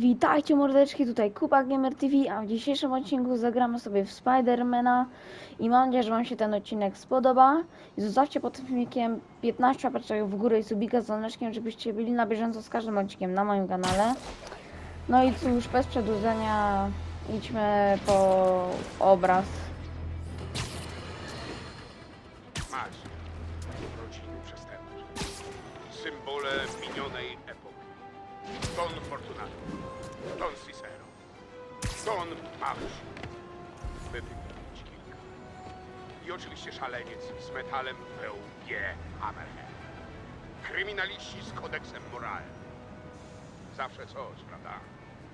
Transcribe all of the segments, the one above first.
Witajcie mordeczki, tutaj Kuba Gamer TV, a w dzisiejszym odcinku zagramy sobie w Spidermana i mam nadzieję, że wam się ten odcinek spodoba zostawcie pod tym filmikiem 15 łapeczek w górę i subika z dzwoneczkiem, żebyście byli na bieżąco z każdym odcinkiem na moim kanale. No i cóż, bez przedłużenia idźmy po obraz. Masz rodziny przestępcze. Symbole minionej epoki. Don Fortunato. Don Cicero. Don Marsz. Wypytać kilka. I oczywiście szaleniec z metalem łbie Hammerhead. Kryminaliści z kodeksem moralnym. Zawsze coś, prawda?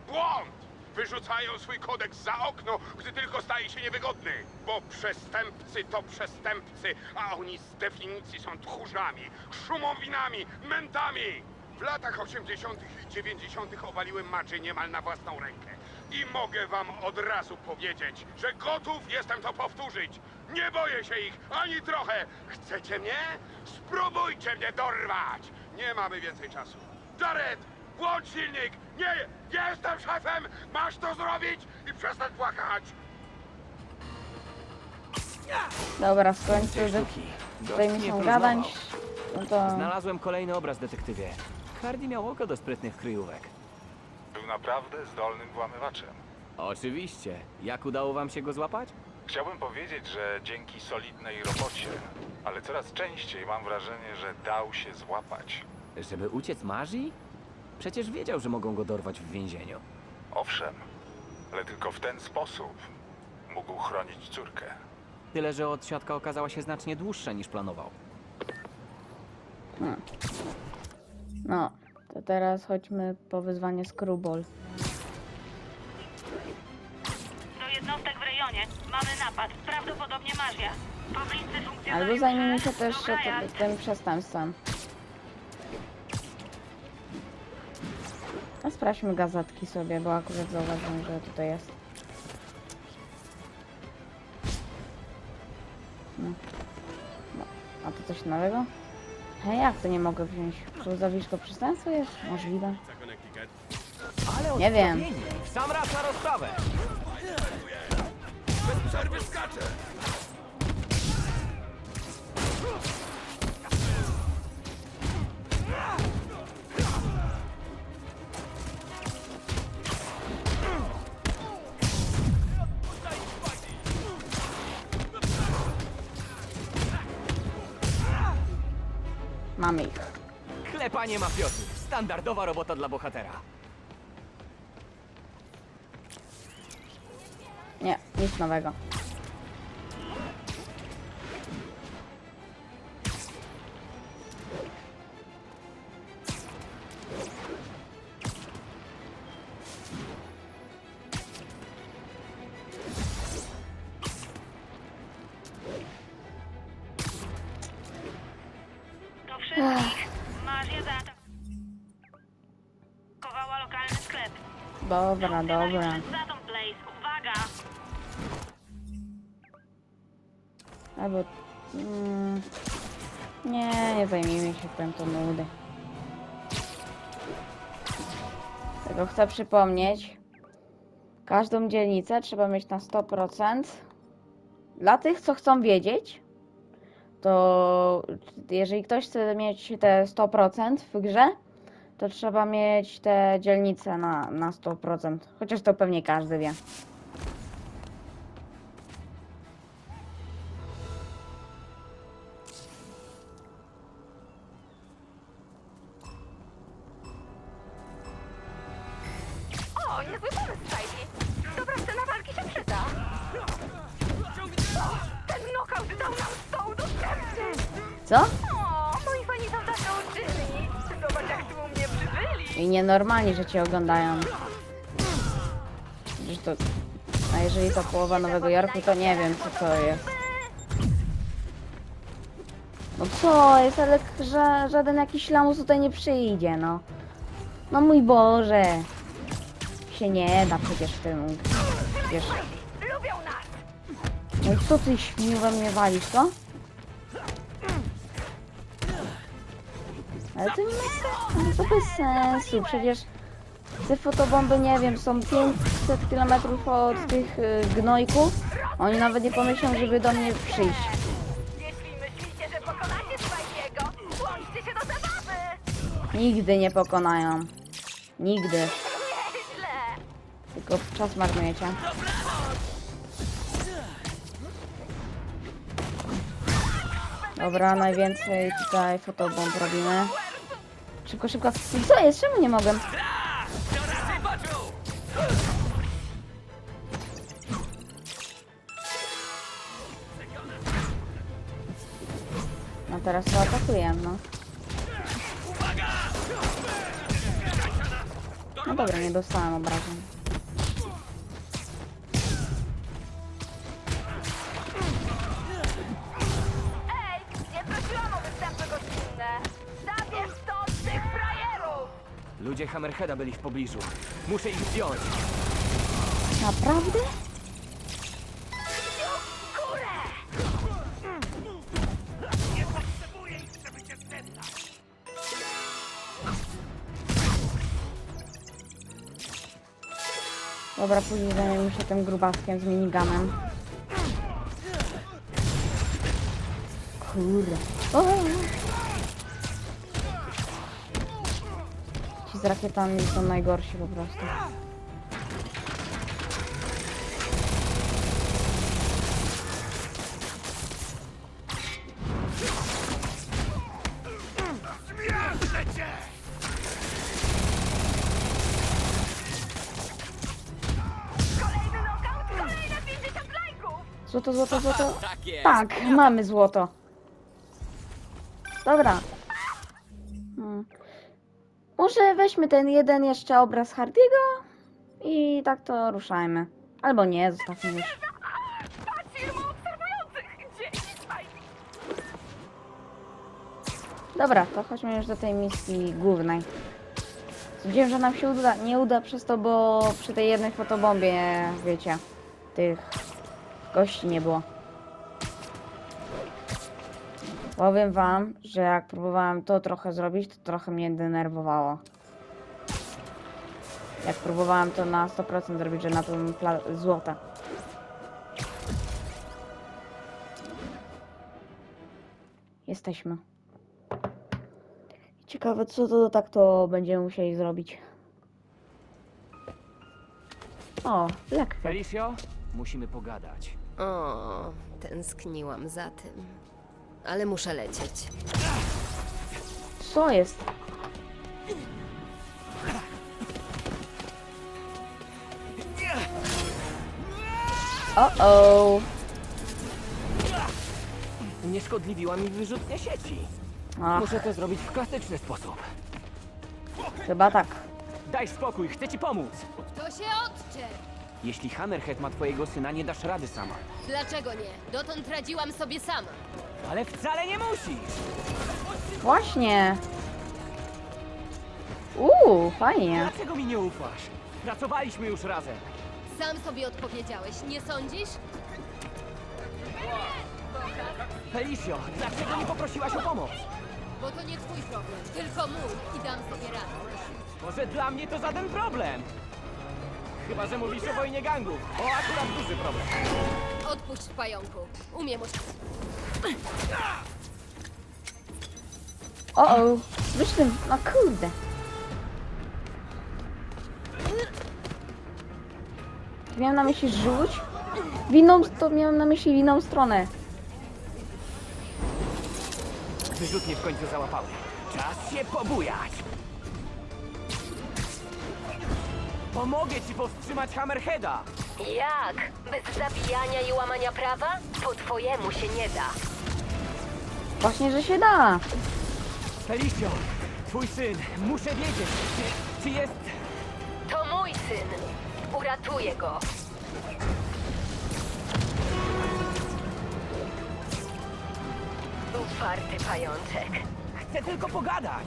Błąd! Wyrzucają swój kodeks za okno, gdy tylko staje się niewygodny. Bo przestępcy to przestępcy, a oni z definicji są tchórzami, szumowinami, mentami. W latach 80. i 90. obaliłem maczy niemal na własną rękę. I mogę wam od razu powiedzieć, że gotów jestem to powtórzyć. Nie boję się ich ani trochę. Chcecie mnie? Spróbujcie mnie dorwać. Nie mamy więcej czasu. Jared, włącz silnik! Nie, jestem szefem! Masz to zrobić i przestań płakać! Dobra, w końcu, że tutaj mi są gadać, no to... Znalazłem kolejny obraz, detektywie. Hardy miał oko do sprytnych kryjówek. Był naprawdę zdolnym włamywaczem. Oczywiście. Jak udało wam się go złapać? Chciałbym powiedzieć, że dzięki solidnej robocie, ale coraz częściej mam wrażenie, że dał się złapać. Żeby uciec Marzy? Przecież wiedział, że mogą go dorwać w więzieniu. Owszem, ale tylko w ten sposób mógł chronić córkę. Tyle, że odsiadka okazała się znacznie dłuższa niż planował. No, to teraz chodźmy po wyzwanie Screwball. Do jednostek w rejonie. Mamy napad. Prawdopodobnie magia. Pobliscy funkcjonariusze... Albo zajmiemy się też tym, tym przestępstwem. A sprawdźmy gazetki sobie, bo akurat zauważyłem, że tutaj jest. No. no. A to coś nowego? Hej, jak to nie mogę wziąć? Śluzowisko przestępstwo jest? Możliwe. Ale Nie wiem. odstawieni. W sam raz na rozprawę! Mamy ich. Klepanie mafiotów. Standardowa robota dla bohatera. Nie, nic nowego. Dobra, dobra. Albo... Mm, nie, nie zajmijmy się tym, to nudy. Tylko chcę przypomnieć, każdą dzielnicę trzeba mieć na 100%. Dla tych, co chcą wiedzieć, to jeżeli ktoś chce mieć te 100% w grze, to trzeba mieć te dzielnice na, na 100%. Chociaż to pewnie każdy wie. Przybyli. I nienormalnie, że cię oglądają. To... A jeżeli to połowa Nowego Jorku, to nie wiem, co to jest. No co jest, ale ża żaden jakiś lamus tutaj nie przyjdzie, no. No mój Boże. Się nie da przecież w tym... No i co ty śmił we mnie walisz, co? Ale to nie ma sensu, to bez sensu, przecież Te fotobomby, nie wiem, są 500 km od tych y, gnojków. Oni nawet nie pomyślą, żeby do mnie przyjść. Jeśli myślicie, że pokonacie Spajkiego, włączcie się do zabawy! Nigdy nie pokonają. Nigdy. Nieźle! Tylko czas marnujecie. Dobra, najwięcej tutaj fotobomb robimy. Szybko, szybko. Co jest? Czemu nie mogę? No teraz to atakuję, no. No dobra, nie dostałem obrażeń. Ludzie Hammerheada byli w pobliżu. Muszę ich zdjąć. Naprawdę? Dobra, później zajmiemy się tym grubaskiem z miniganem. Kurde. Rakietami są najgorsi po prostu. Kolejny knockout, kolejne 50 lajków! Złoto, złoto, złoto. Tak, mamy złoto. Dobra. Weźmy ten jeden jeszcze obraz Hardiego i tak to ruszajmy. Albo nie, zostawmy już. Dobra, to chodźmy już do tej misji głównej. Sądziłem, że nam się uda, nie uda przez to, bo przy tej jednej fotobombie, wiecie, tych gości nie było. Powiem wam, że jak próbowałem to trochę zrobić, to trochę mnie denerwowało. Jak próbowałem to na 100% zrobić, że na pla- złota. Jesteśmy. Ciekawe, co to tak to będziemy musieli zrobić. O, lekko. Felicio, musimy pogadać. O, tęskniłam za tym. Ale muszę lecieć. Co jest? O-o. Unieszkodliwiła mi wyrzutnia sieci. Ach, Muszę to zrobić w klasyczny sposób. chyba tak. Daj spokój, chcę ci pomóc. To się odczep! Jeśli Hammerhead ma twojego syna, nie dasz rady sama. Dlaczego nie? Dotąd radziłam sobie sama. Ale wcale nie musisz. Właśnie. Uuu, fajnie. Dlaczego mi nie ufasz? Pracowaliśmy już razem. Sam sobie odpowiedziałeś, nie sądzisz? Felicio, dlaczego nie poprosiłaś o pomoc? Bo to nie twój problem, tylko mój i dam sobie radę. Może dla mnie to żaden problem. Chyba, że mówisz o wojnie gangów. O, akurat duży problem. Odpuść pająku. Umiem oś... O-o. Wyszły, no kurde. Miałem na myśli rzuć. W inną, to miałem na myśli w inną stronę. Wyrzutnie w końcu załapały. Czas się pobujać. Pomogę ci powstrzymać Hammerheada. Jak? Bez zabijania i łamania prawa? Po twojemu się nie da. Właśnie, że się da. Felicio, twój syn, muszę wiedzieć, czy, czy jest... To mój syn. Uratuję go. Uparty pajączek. Chcę tylko pogadać.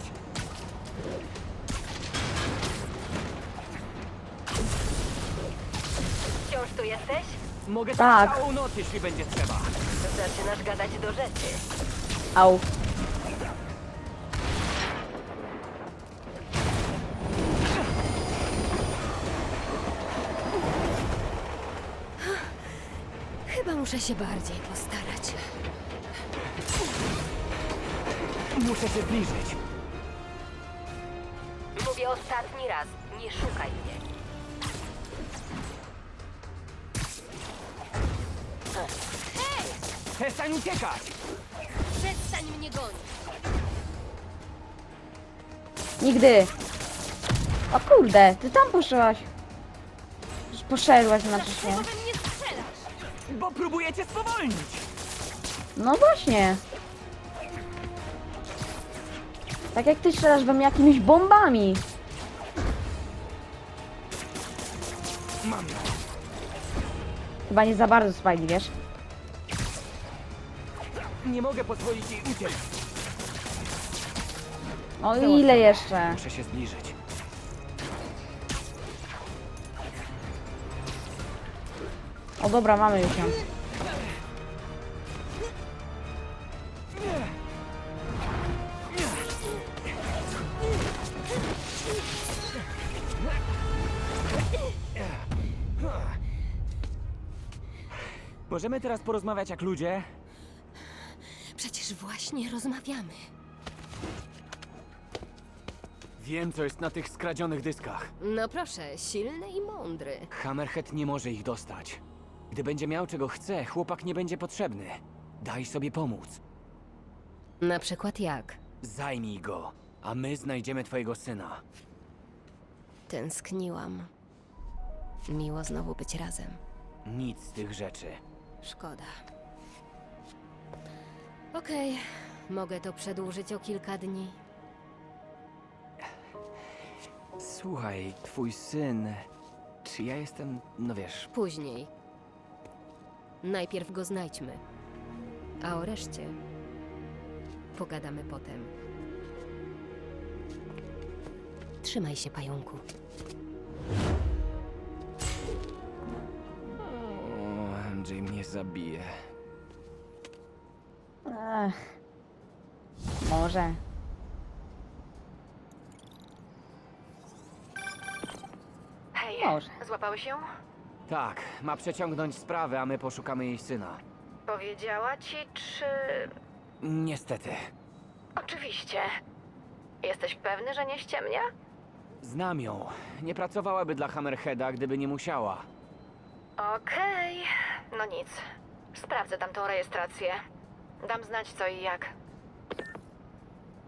Wciąż tu jesteś? Mogę Tak. całą noc, jeśli będzie trzeba. Zaczynasz gadać do rzeczy. Au. Muszę się bardziej postarać. Muszę się zbliżyć. Mówię ostatni raz. Nie szukaj mnie. Przestań uciekać! Przestań mnie gonić! Nigdy! O kurde, ty tam poszłaś. Poszedłaś, znaczy się. Dlaczego we mnie strzelasz? Bo próbujecie spowolnić! No właśnie. Tak jak ty strzelasz we mnie jakimiś bombami. Mam ją. Chyba nie za bardzo Spidey, wiesz? Nie mogę pozwolić jej uciec. O ile jeszcze? Muszę się zbliżyć. O dobra, mamy już ją. Możemy teraz porozmawiać jak ludzie? Przecież właśnie rozmawiamy. Wiem, co jest na tych skradzionych dyskach. No proszę, silny i mądry. Hammerhead nie może ich dostać. Gdy będzie miał czego chce, chłopak nie będzie potrzebny. Daj sobie pomóc. Na przykład jak? Zajmij go, a my znajdziemy twojego syna. Tęskniłam. Miło znowu być razem. Nic z tych rzeczy. Szkoda. Okej, mogę to przedłużyć o kilka dni. Słuchaj, twój syn. Czy ja jestem. No wiesz. Później. Najpierw go znajdźmy. A o reszcie pogadamy potem. Trzymaj się, pająku. O, MJ mnie zabije. Ech. Może. Hej, Może. złapałeś ją? Tak, ma przeciągnąć sprawę, a my poszukamy jej syna. Powiedziała ci, czy... Niestety. Oczywiście. Jesteś pewny, że nie ściemnia? Znam ją. Nie pracowałaby dla Hammerheada, gdyby nie musiała. Okej, no nic. Sprawdzę tamtą rejestrację. Dam znać co i jak.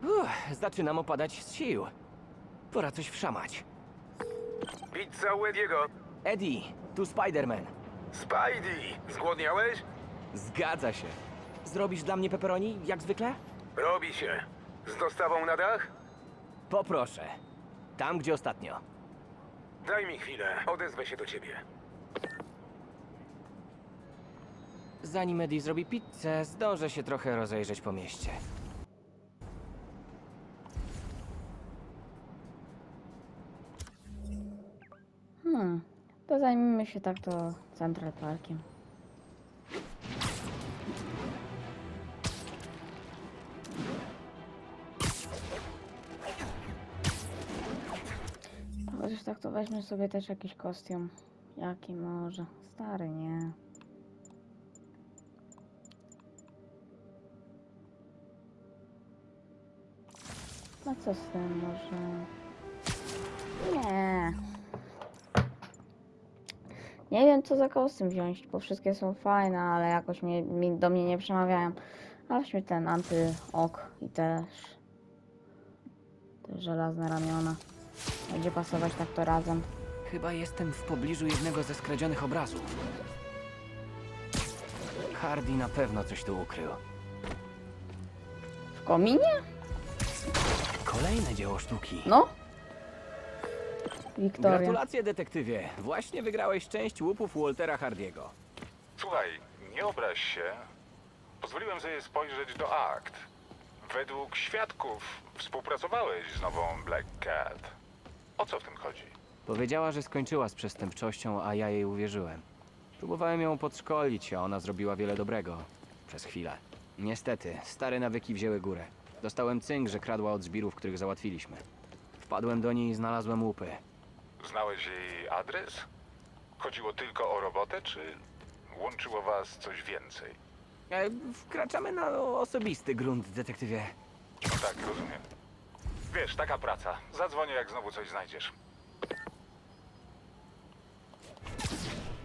Uff, zaczynam opadać z sił. Pora coś wszamać. Pizza u Ediego. Eddie, tu Spider-Man. Spidey! Zgłodniałeś? Zgadza się. Zrobisz dla mnie pepperoni, jak zwykle? Robi się. Z dostawą na dach? Poproszę. Tam, gdzie ostatnio. Daj mi chwilę, odezwę się do ciebie. Zanim Eddie zrobi pizzę, zdążę się trochę rozejrzeć po mieście. Zajmijmy się tak to Central Parkiem. Chociaż tak to weźmy sobie też jakiś kostium. Jaki może? Stary, nie. No co z tym może? Nie. Nie wiem co za kostium wziąć, bo wszystkie są fajne, ale jakoś mnie, mi, do mnie nie przemawiają. A weźmy ten anty-ok i też te żelazne ramiona. Będzie pasować tak to razem. Chyba jestem w pobliżu jednego ze skradzionych obrazów. Hardy na pewno coś tu ukrył. W kominie? Kolejne dzieło sztuki. No. Wiktoria. Gratulacje, detektywie. Właśnie wygrałeś część łupów Waltera Hardiego. Słuchaj, nie obraź się. Pozwoliłem sobie spojrzeć do akt. Według świadków współpracowałeś z nową Black Cat. O co w tym chodzi? Powiedziała, że skończyła z przestępczością, a ja jej uwierzyłem. Próbowałem ją podszkolić, a ona zrobiła wiele dobrego. Przez chwilę. Niestety, stare nawyki wzięły górę. Dostałem cynk, że kradła od zbirów, których załatwiliśmy. Wpadłem do niej i znalazłem łupy. Znałeś jej adres? Chodziło tylko o robotę, czy łączyło was coś więcej? E, wkraczamy na osobisty grunt, detektywie. No tak, rozumiem. Wiesz, taka praca. Zadzwonię, jak znowu coś znajdziesz.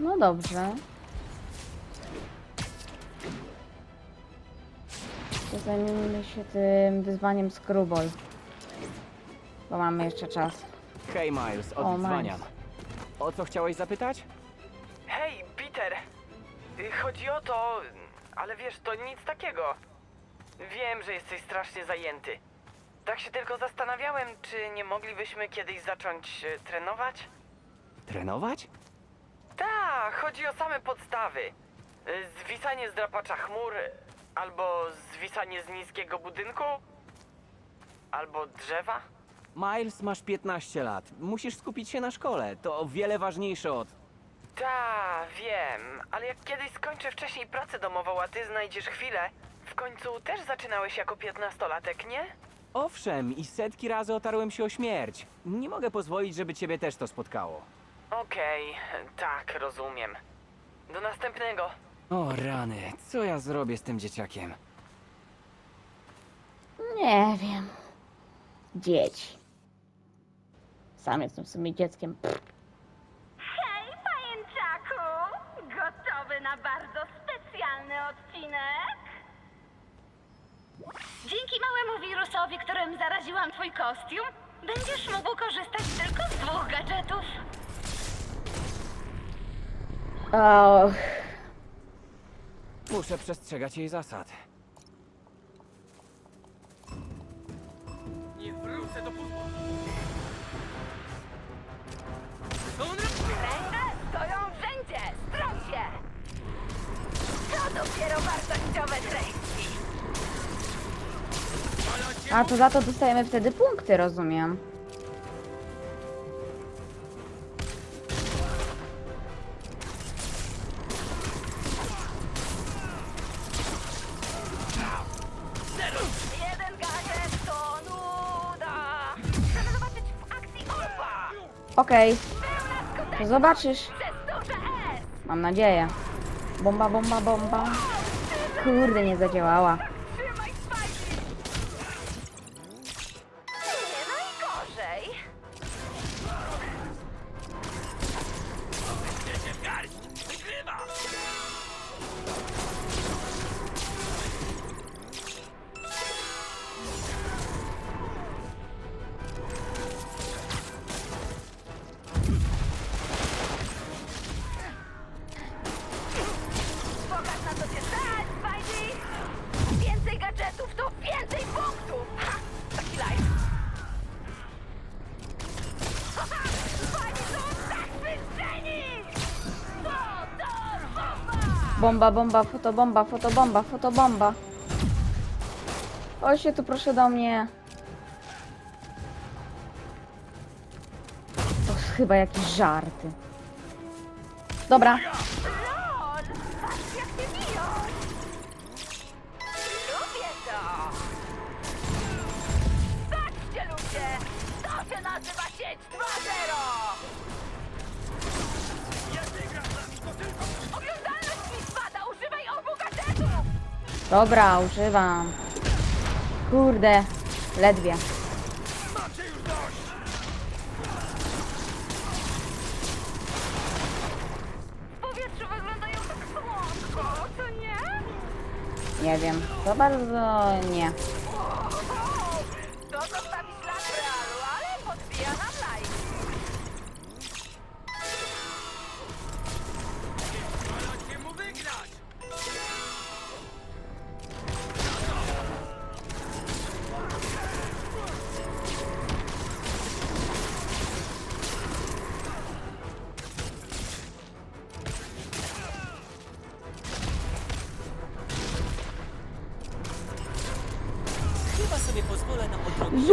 No dobrze. To Zajmijmy się tym wyzwaniem Screwball. Bo mamy jeszcze czas. Hej, Miles, O, odzwaniam. O co chciałeś zapytać? Hej, Peter! Y, Chodzi o to, ale wiesz, to nic takiego. Wiem, że jesteś strasznie zajęty. Tak się tylko zastanawiałem, czy nie moglibyśmy kiedyś zacząć e, trenować? Trenować? Tak, chodzi o same podstawy. Y, Zwisanie z drapacza chmur, albo zwisanie z niskiego budynku, albo drzewa. Miles, masz 15 lat. Musisz skupić się na szkole. To o wiele ważniejsze od... Ta, wiem, ale jak kiedyś skończę wcześniej pracę domową, a ty znajdziesz chwilę, w końcu też zaczynałeś jako piętnastolatek, nie? Owszem, i setki razy otarłem się o śmierć. Nie mogę pozwolić, żeby ciebie też to spotkało. Okej, tak, rozumiem. Do następnego. O rany, co ja zrobię z tym dzieciakiem? Nie wiem. Dzieci. Sam jestem w sumie dzieckiem. Hej, pajęczaku! Gotowy na bardzo specjalny odcinek? Dzięki małemu wirusowi, którym zaraziłam twój kostium, będziesz mógł korzystać tylko z dwóch gadżetów. Och, Muszę przestrzegać jej zasad. A to za to dostajemy wtedy punkty, rozumiem. Okej, to zobaczysz. Mam nadzieję. Bomba, bomba, bomba. Kurde, nie zadziałała. Bomba! Bomba, bomba, fotobomba, fotobomba, fotobomba. Chodźcie tu proszę do mnie. To chyba jakieś żarty. Dobra! Patrzcie ludzie! To się nazywa sieć 2.0! Dobra, używam. Kurde, ledwie. W powietrzu wyglądają tak słodko, co nie? Nie wiem, to bardzo nie.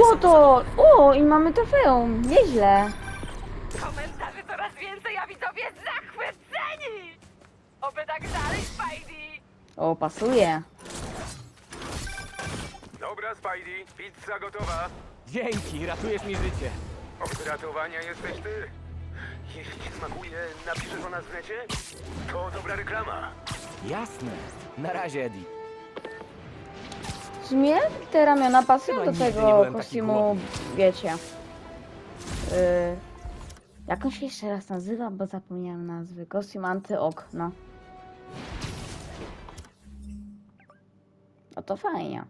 Złoto! O, i mamy trofeum. Nieźle. Komentarzy coraz więcej, a widzowie zachwyceni! Oby tak dalej, Spidey! O, pasuje. Dobra, Spidey, pizza gotowa. Dzięki, ratujesz mi życie. Od ratowania jesteś ty. Jeśli ci smakuje, napiszesz o nas w necie? To dobra reklama. Jasne. Na razie, Eddie. Sumie te ramiona pasują do tego kostiumu, wiecie. Yy, jak on się jeszcze raz nazywa, bo zapomniałem nazwy. Kostium antyok, no. No to fajnie.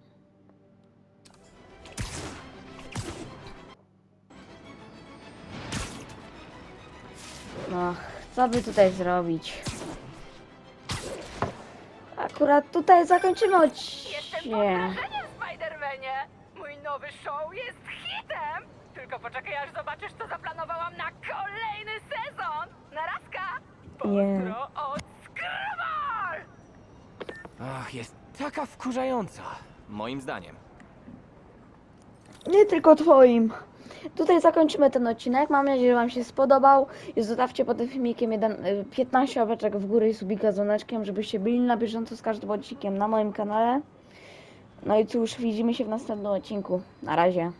No, co by tutaj zrobić? Akurat tutaj zakończymy Jestem odcinek. wrażeniem, Spidermanie! Mój nowy show jest hitem! Tylko poczekaj, aż zobaczysz, co zaplanowałam na kolejny sezon! Narazka! Nie. Pozdro od Skrobal! Ach, jest taka wkurzająca. Moim zdaniem. Nie tylko twoim. Tutaj zakończymy ten odcinek. Mam nadzieję, że Wam się spodobał. I zostawcie pod tym filmikiem jeden, y, 15 łapeczek w górę i subika z dzwoneczkiem, żebyście byli na bieżąco z każdym odcinkiem na moim kanale. No i cóż, widzimy się w następnym odcinku. Na razie.